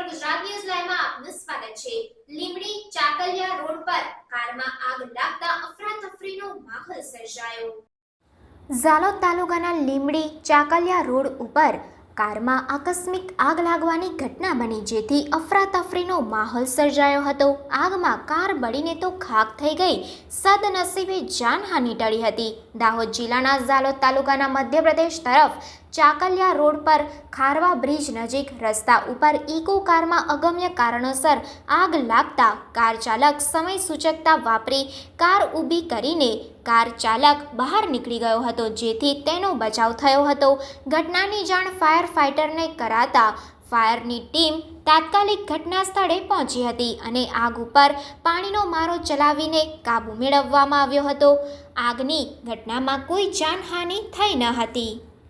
મિત્ર ગુજરાત ન્યૂઝ લાઈવમાં આપનું સ્વાગત છે. લીમડી ચાકલિયા રોડ પર કારમાં આગ લાગતા અફરાતફરીનો માહોલ સર્જાયો. ઝાલોદ તાલુકાના લીમડી ચાકલિયા રોડ ઉપર કારમાં આકસ્મિક આગ લાગવાની ઘટના બની, જેથી અફરાતફરીનો માહોલ સર્જાયો હતો. આગમાં કાર બળીને તો ખાક થઈ ગઈ. સદનસીબે જાનહાની ટળી હતી. દાહોદ જિલ્લાના ઝાલોદ તાલુકાના મધ્યપ્રદેશ તરફ ચાકલિયા રોડ પર ખારવા બ્રિજ નજીક રસ્તા ઉપર ઇકો કારમાં અગમ્ય કારણોસર આગ લાગતા કાર ચાલક સમય સૂચકતા વાપરી કાર ઊભી કરીને કાર ચાલક બહાર નીકળી ગયો હતો, જેથી તેનો બચાવ થયો હતો. ઘટનાની જાણ ફાયર ફાઇટરને કરાતા ફાયરની ટીમ તાત્કાલિક ઘટના સ્થળે પહોંચી હતી અને આગ ઉપર પાણીનો મારો ચલાવીને કાબૂ મેળવવામાં આવ્યો હતો. આગની ઘટનામાં કોઈ જાનહાનિ થઈ ન હતી.